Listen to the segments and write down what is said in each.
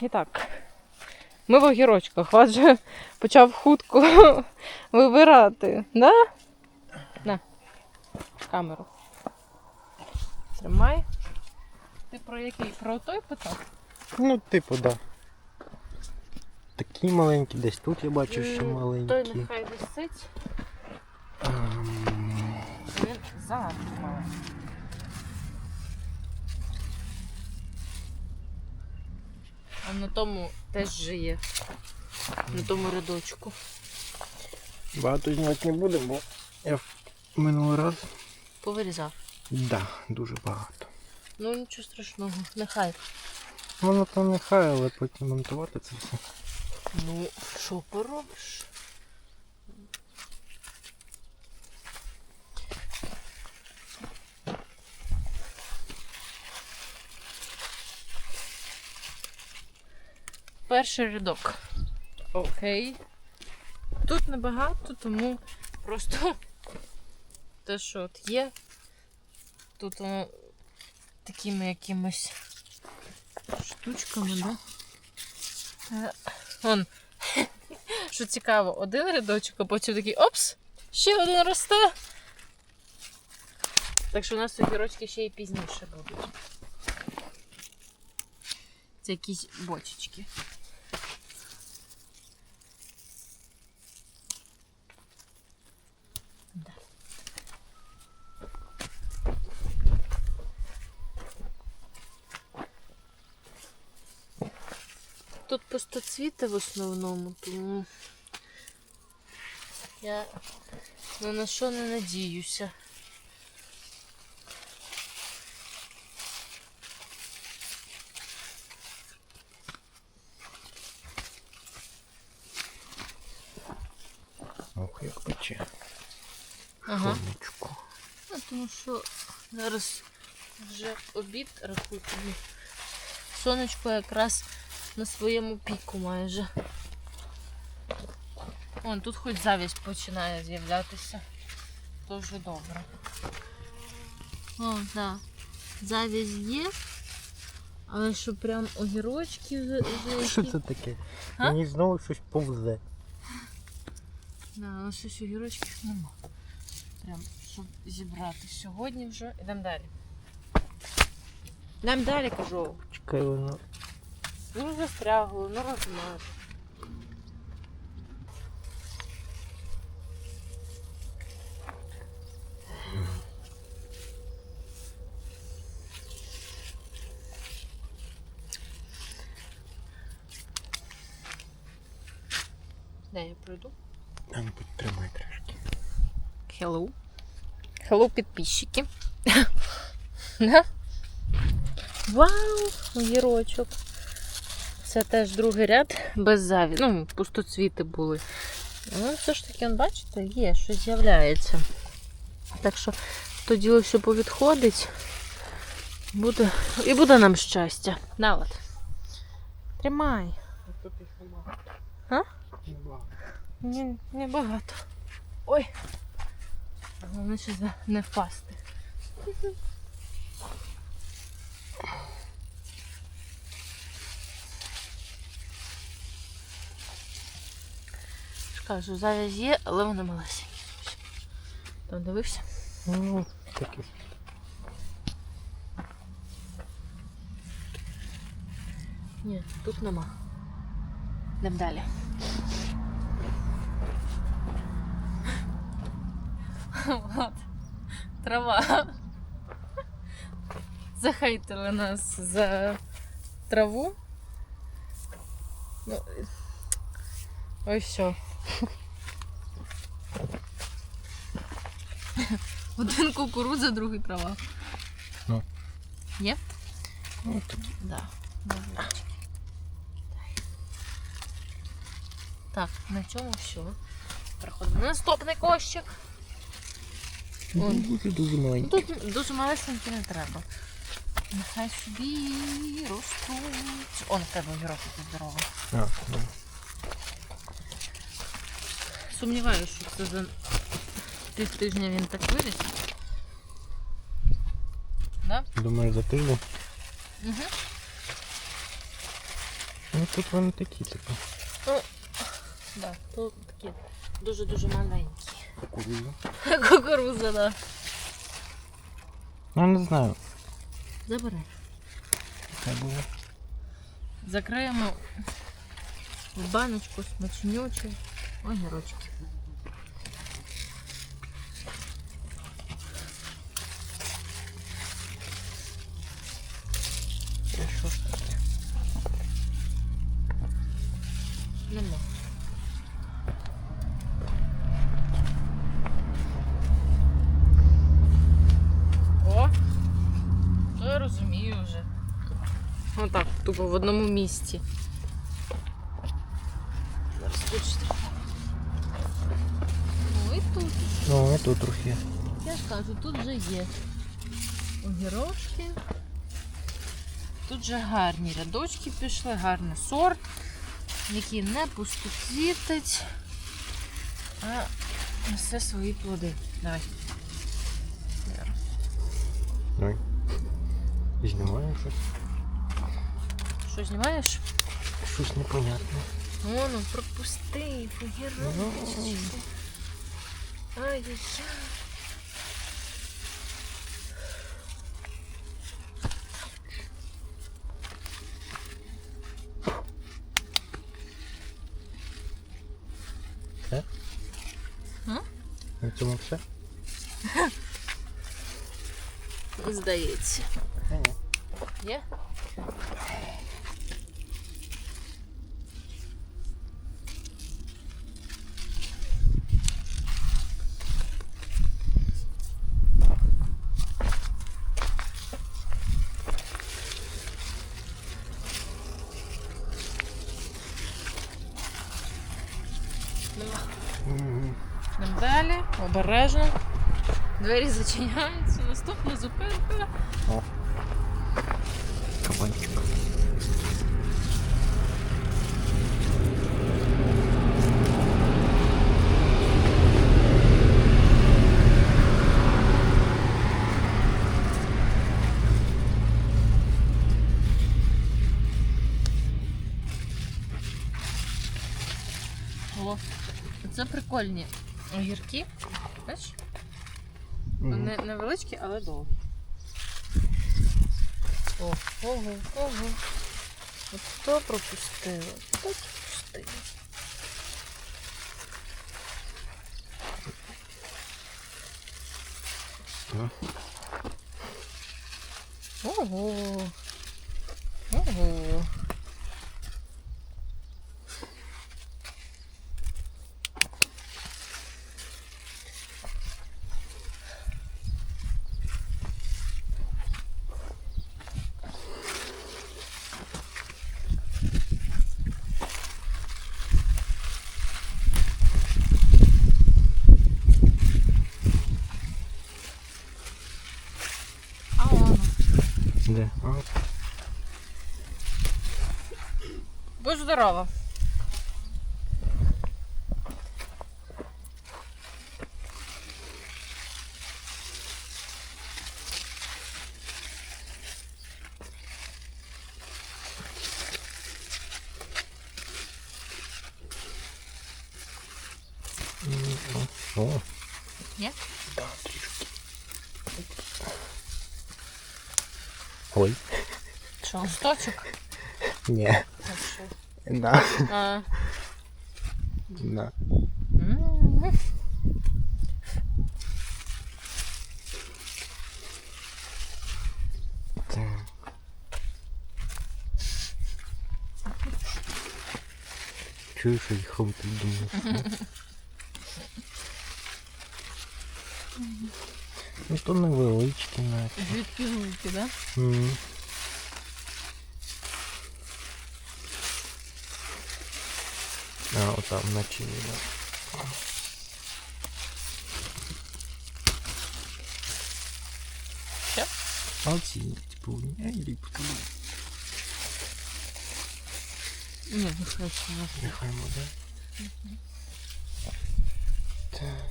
І так. Ми в огірочках. Вас же почав хутко вибирати. Да? На. Камеру. Тримай. Ти про який? Про той питав? Ну, типу, да. Такі маленькі, десь тут я бачу М, маленькі. Той нехай висить. Він занадто маленький. А на тому теж жиє. На тому рядочку. Багато знімати не будемо, бо я в минулий раз. Повирізав. Да, дуже багато. Ну нічого страшного, нехай. Воно там нехай, але потім монтувати це все. Ну, що поробиш? Перший рядок. Окей. Тут небагато, тому просто те, що от є, тут воно такими якимось штучками, да? Е, Вон, що цікаво, один рядочок, а потім такий опс, ще один росте. Так що у нас огірочки ще й пізніше будуть. Це якісь бочечки. Да. Тут пустоцвіти в основному, тому я ні на що не надіюся. Ох, як пече. Ага. Сонечко. Ну, тому що зараз вже обід рахуйте. ну, Сонечко якраз на своєму піку майже. Вон, тут хоч завість починає з'являтися. Дуже добре. О, так. Да. Завість є. Але що прям огірочки вже, вже Що це таке? А? Мені знову щось повзе. Да, але щось огірочків нема. Прям, щоб зібрати сьогодні вже. Ідемо далі. Йдемо далі, кажу. Чекай, воно. Ну застрягло, ну розмаж. Де я пройду? А ну підтримай трошки. Hello. Hello, підписчики. Да? Вау, огірочок. Це теж другий ряд без заві. Ну, пустоцвіти були. Ну, все ж таки, бачите, є, щось з'являється. Так що то діло все повідходить. Буде, і буде нам щастя. На от. Тримай. Тут їх нема. А? Ні, не багато. Ой. Головне, що не впасти. Кажу, завязь є, але вони малесенькі. Там дивився? Ну, таке. Ні, тут нема. Йдемо далі. От. Трава. Захейтили нас за траву. Ну, ось що. Один кукурудза, другий трава. Ну. Є? Ну, тут Да. Так, на цьому все. Переходимо на наступний кощик. Он. дуже дуже Ну, маленький. Тут дуже малесенькі не треба. Нехай собі ростуть. Он в тебе огірок який здоровий. А, ну. Сумніваюся, що це за півтижня він так виріс. Да? Думаю, за тиждень. Угу. Ну тут вони такі, типу. Да, тут такі дуже-дуже маленькі. Кукуруза. Кукуруза, да. Ну не знаю. Забирай. Це було. Закриємо в баночку смачнючі огірочки. Що ж таке? Нема. О! То я розумію вже. Отак, тупо в одному місці. Зараз тут ще. Ну і тут. Тут трохи. Я ж кажу, тут вже є огірочки. Тут вже гарні рядочки пішли, гарний сорт, який не пустоквітить, а несе свої плоди. Давай. Ой. Знімаю щось. Що знімаєш? Щось непонятне. О, ну пропусти, огірочки. Ай-яй-яй. Все? М? На цьому все? Здається. Ні. Є? Нема. Мгм. Йдемо далі, обережно. Двері зачиняються. Наступна зупинка. Кабанчик. О, це прикольні огірки. Бачиш? Мгм. Вони невеличкі, але довгі. О, ого, ого. От хто пропустив? Хто пропустив? Ну. Ого. Ого. А воно. Де? А, Будь здорова. м, о. О. Є? Да, трішки. Ой. Що, листочок? Ні. А що? Да. А. Да. М. Так. Чуєш, що їх хом тут думаєш? Ну то невеличкі навіть. Звідки звуки, да? М. А, отам на чилі, да. Що? А оці, типу, я ліпку. Ні, не хочу. Нехай буде. Так.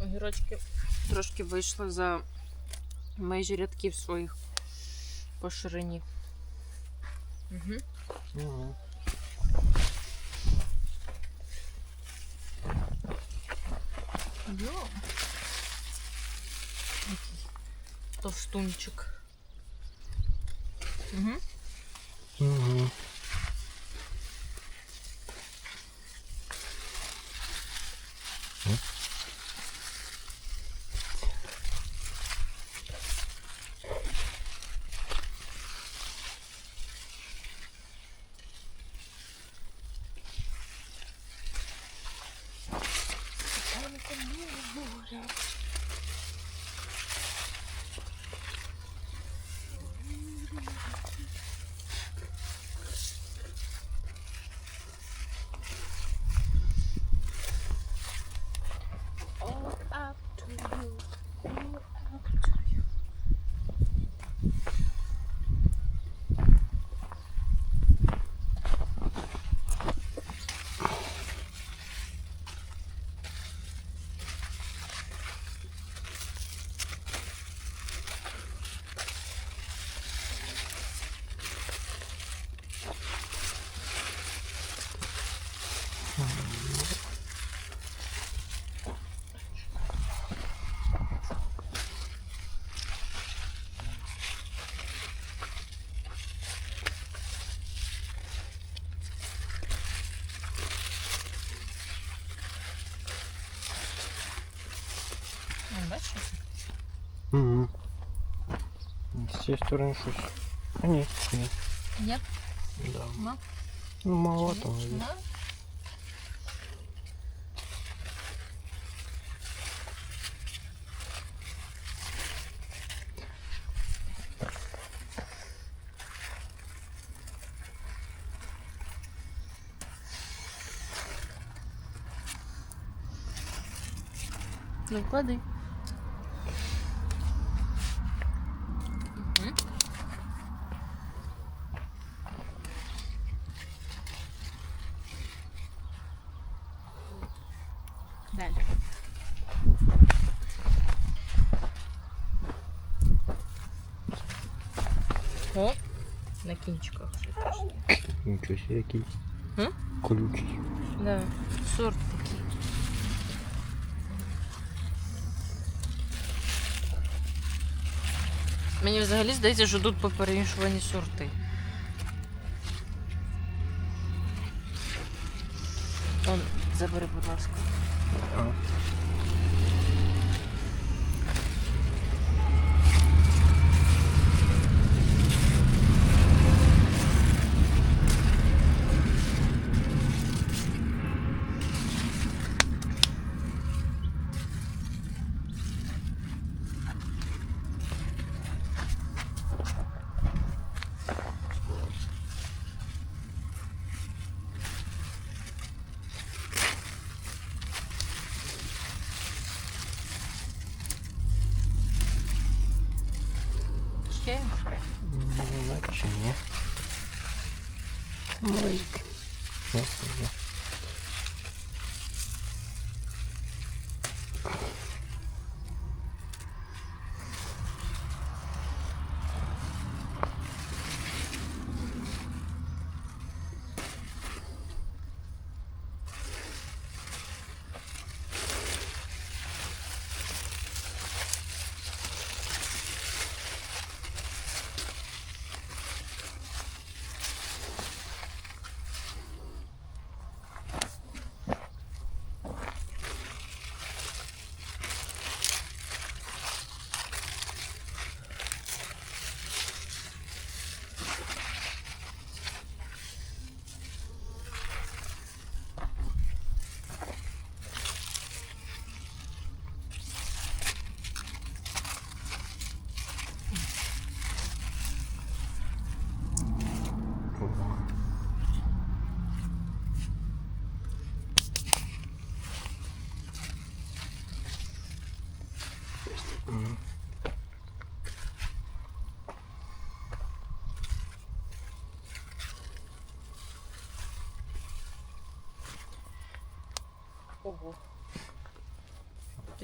Огірочки трошки вийшла за межі рядків своїх по ширині. Угу. Угу. Йо. Який Товстунчик. Угу. Угу. Угу. З цієї сторони щось. А ні, ні. Ні. Да. Ма? Ну, маловато. мабуть. Да? Ну, клади. Нічого себе який. М? Колючий. Да, сорт такий. Мені взагалі здається, що тут поперемішувані сорти. Он, забери, будь ласка. А.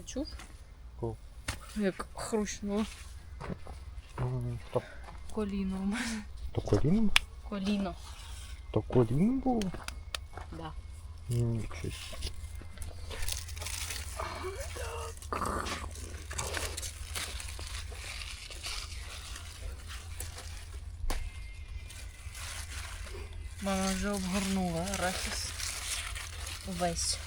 Ти чув? О. як хрущнуло То, коліно у мене. то коліном? Коліно. То коліном було? Да. Нічого. Мама вже обгорнула арахіс. Увесь.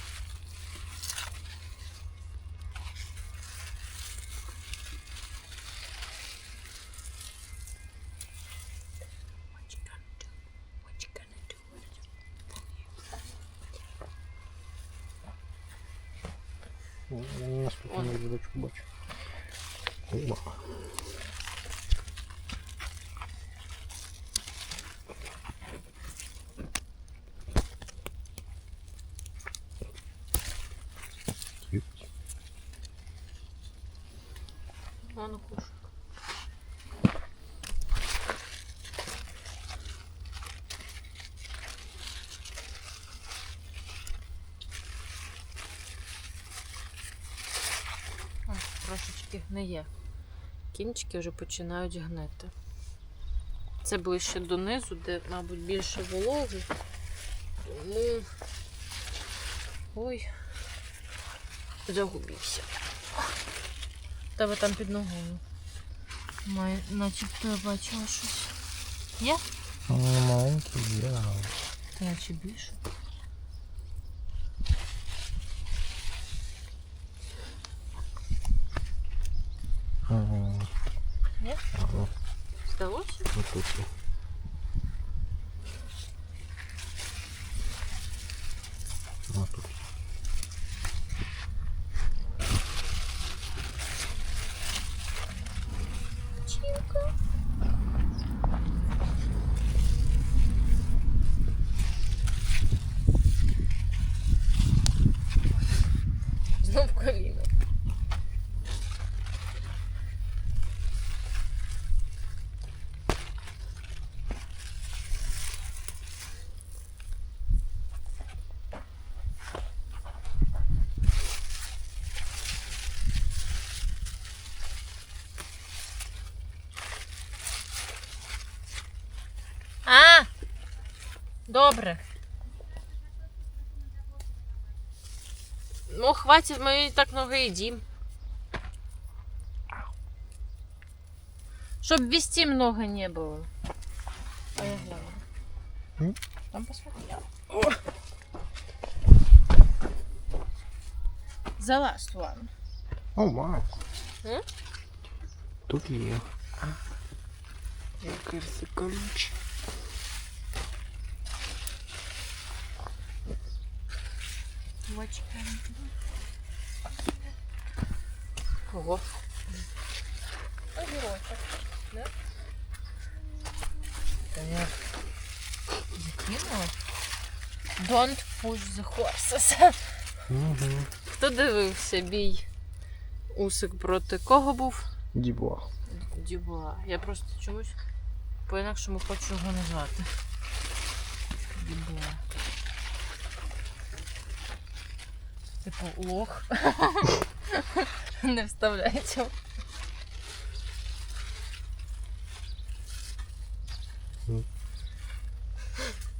Ну, Я на наступному відочку бачу. О, К'ют. А ну кушай. О, Трошечки гниє. Кінчики вже починають гнити. Це ближче донизу, де, мабуть, більше вологи. Тому. Ой, загубився. Тебе там під ногою. Має, начебто я бачила щось. Є? Маленький є. Та наче більше. Ага. Є? Ага. Здалося? А! Добре. Ну, хватит, ми і так много їдім. Щоб вести много не было. А я гляну. М? Там посмотри. The last one. О, вау. М? Тут є. Який це Колючий. Ого. Огірочок. Да? Та я закинула. Don't push the horses. Угу. Хто дивився бій? Усик проти кого був? Дібуа. Дюбуа. Я просто чомусь по-інакшому хочу його назвати. Дюбуа. Типу лох. Не вставляється.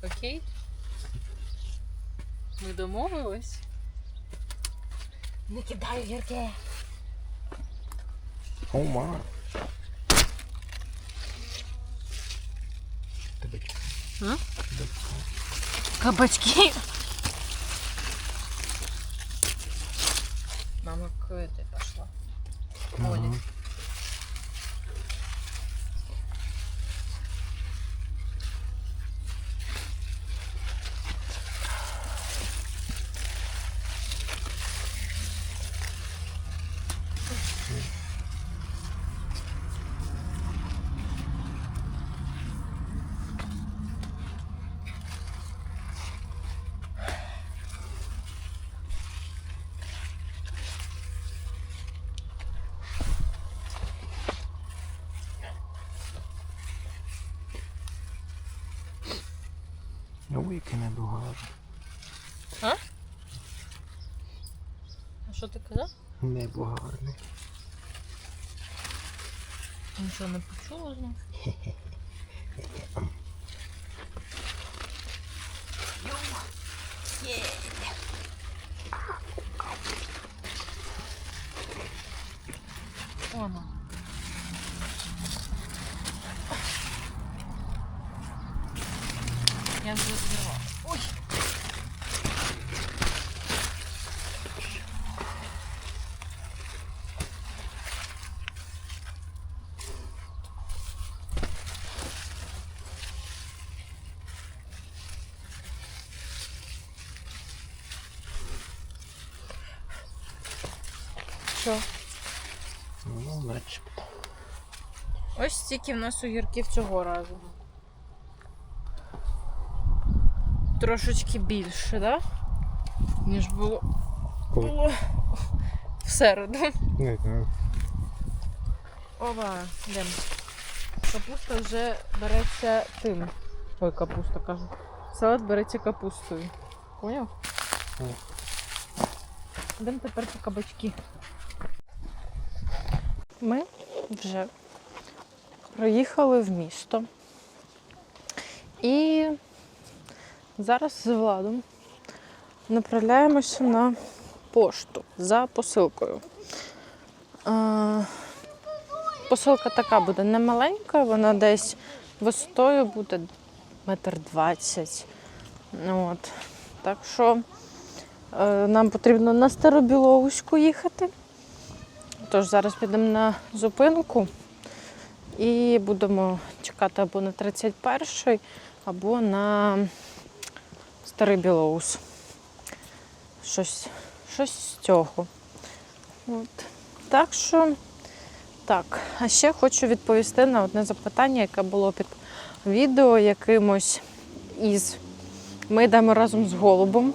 Окей. Ми домовились. Не кидаю гірке. О, ма. Тебе. М? Тебе. Кабачки. Мама к этой пошла. Оле. Ага. Ой, яке небо гарне. А що ти казав? Небо гарне. Нічого не почула знов. Є. Оно. Я вже відкрила. Ой. Що? Ну, начебто. Ось стільки в нас огірків цього разу. Трошечки більше, да? Ніж було, Коли? було в середу. Не знаю. Ова, йдемо. Капуста вже береться тим. Ой, капуста кажу. Салат береться капустою. Поняв? Йдемо тепер по кабачки. Ми вже приїхали в місто. І зараз з Владом направляємося на пошту за посилкою. Посилка така буде немаленька, вона десь висотою буде метр двадцять. От. Так що е, нам потрібно на Старобіловську їхати. Тож зараз підемо на зупинку і будемо чекати або на 31-й, або на Старий Білоус. Щось, щось з цього. От. Так що, так. А ще хочу відповісти на одне запитання, яке було під відео якимось із. Ми йдемо разом з голубом.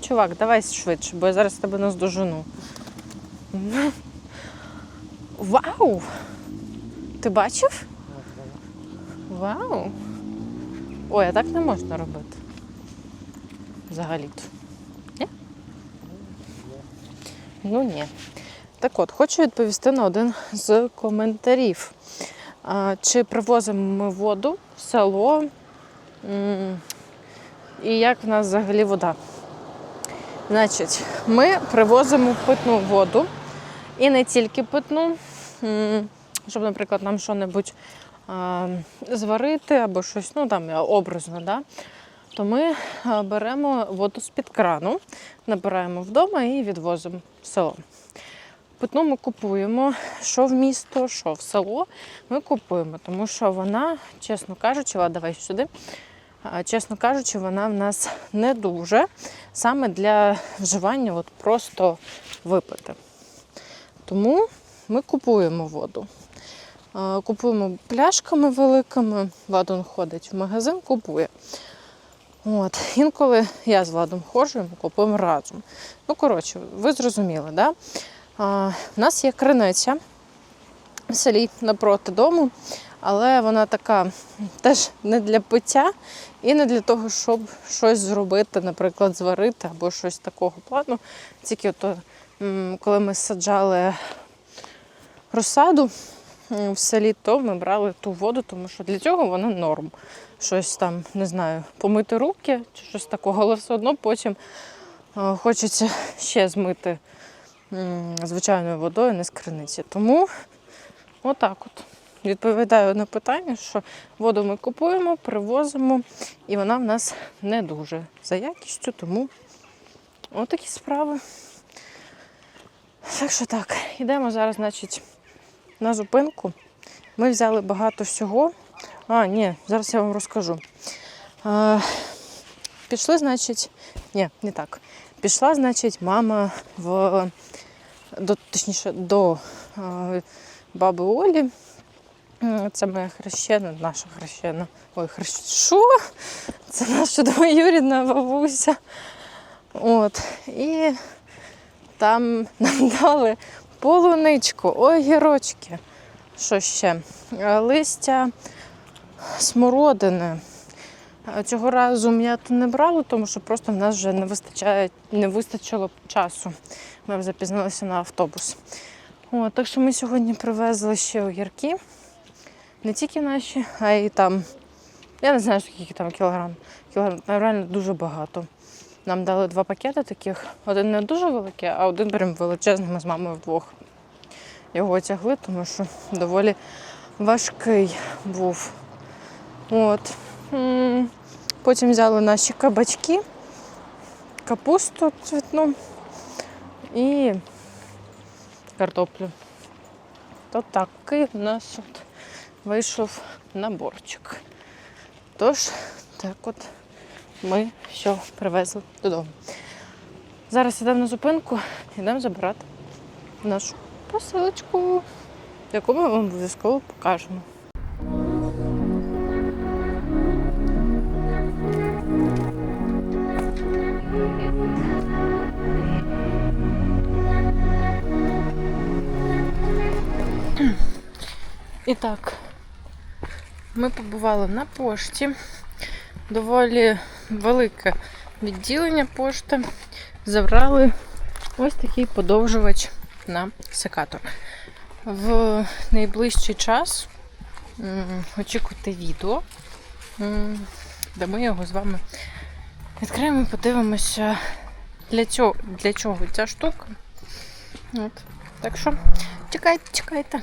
Чувак, давай швидше, бо я зараз тебе наздожену. Вау! Ти бачив? Вау! Ой, а так не можна робити. Взагалі-то. Ні? Ну ні. Так от, хочу відповісти на один з коментарів. Чи привозимо ми воду в село? І як в нас взагалі вода? Значить, ми привозимо питну воду і не тільки питну, щоб, наприклад, нам що-небудь а, зварити або щось, ну там образно, да? то ми беремо воду з-під крану, набираємо вдома і відвозимо в село. Питну ми купуємо, що в місто, що в село. Ми купуємо, тому що вона, чесно кажучи, Ла, давай сюди. Чесно кажучи, вона в нас не дуже саме для вживання, от просто випити. Тому ми купуємо воду. А, Купуємо пляшками великими. Владон ходить в магазин, купує. От. Інколи я з Владом ходжу, ми купуємо разом. Ну, коротше, ви зрозуміли, да? А, У нас є криниця в селі напроти дому, але вона така теж не для пиття і не для того, щоб щось зробити, наприклад, зварити або щось такого плану. Тільки ото, м, коли ми саджали розсаду в селі, то ми брали ту воду, тому що для цього вона норм. Щось там, не знаю, помити руки чи щось такого, але все одно потім е, хочеться ще змити звичайною водою, не з криниці. Тому отак от. Відповідаю на питання, що воду ми купуємо, привозимо, і вона в нас не дуже за якістю, тому отакі справи. Так що так, йдемо зараз, значить, на зупинку. Ми взяли багато всього. А, ні, зараз я вам розкажу. А, пішли, значить, ні, не так. Пішла, значить, мама в до, точніше, до а, баби Олі. Це моя хрещена, наша хрещена. Ой, хрещ... Що? Це наша двоюрідна бабуся. От. І там нам дали полуничку, огірочки. Що ще? Е, Листя смородини. Е, Цього разу м'яту не брали, тому що просто в нас вже не вистачає, не вистачило часу. Ми запізнилися на автобус. О, так що ми сьогодні привезли ще огірки. Не тільки наші, а й там. Я не знаю, скільки там кілограм. Кілограм реально дуже багато. Нам дали два пакети таких. Один не дуже великий, а один прям величезний. Ми з мамою вдвох його тягли, тому що доволі важкий був. От. Потім взяли наші кабачки, капусту цвітну і картоплю. То такий у нас от вийшов наборчик. Тож, так от ми все привезли додому. Зараз йдемо на зупинку, йдемо забирати нашу посилочку, яку ми вам обов'язково покажемо. І так, ми побували на пошті. Доволі велике відділення пошти. Забрали ось такий подовжувач на секатор. В найближчий час очікуйте відео, де ми його з вами відкриємо і подивимося, для цього, для чого ця штука. От. Так що чекайте, чекайте.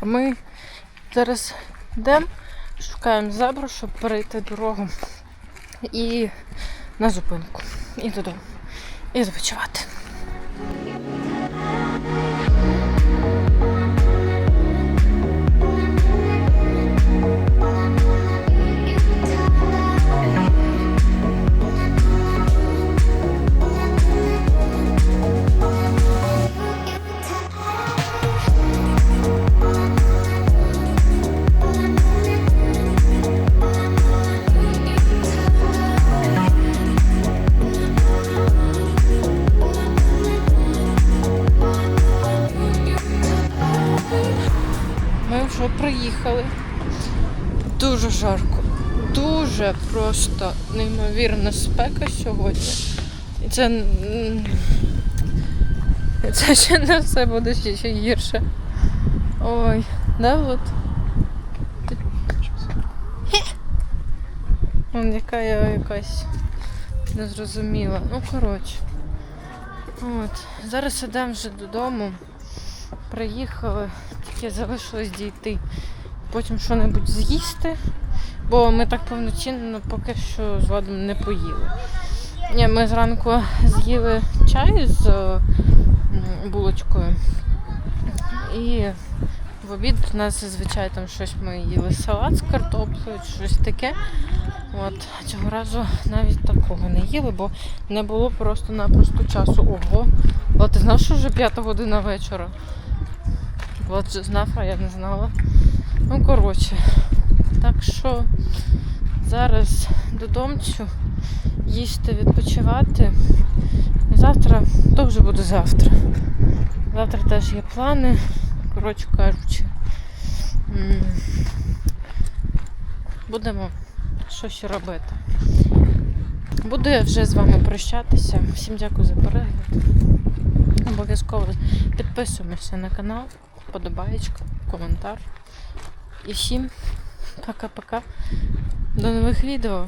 Ми зараз йдемо, шукаємо зебру, щоб перейти дорогу і на зупинку. І додому. І відпочивати. Ми приїхали. Дуже жарко. Дуже просто неймовірна спека сьогодні. І це. Це ще не все буде ще, ще гірше. Ой, да, от. Вон яка я якась незрозуміла. Ну, коротше. От. Зараз ідемо вже додому. Приїхали, тільки залишилось дійти. Потім що-небудь з'їсти, бо ми так повноцінно поки що з Владом не поїли. Ні, ми зранку з'їли чай з е, булочкою. І в обід у нас зазвичай там щось ми їли салат з картоплею, щось таке. От цього разу навіть такого не їли, бо не було просто-напросто часу. Ого, Влад, ти знав, що вже п'ята година вечора? Влад же знав, а я не знала. Ну, коротше, так що зараз додомцю їсти, відпочивати. Завтра, то буде завтра. Завтра теж є плани, коротше кажучи. Будемо щось робити. Буду я вже з вами прощатися. Всім дякую за перегляд. Обов'язково підписуємося на канал, подобаєчка, коментар. І всім пока-пока. До нових відео.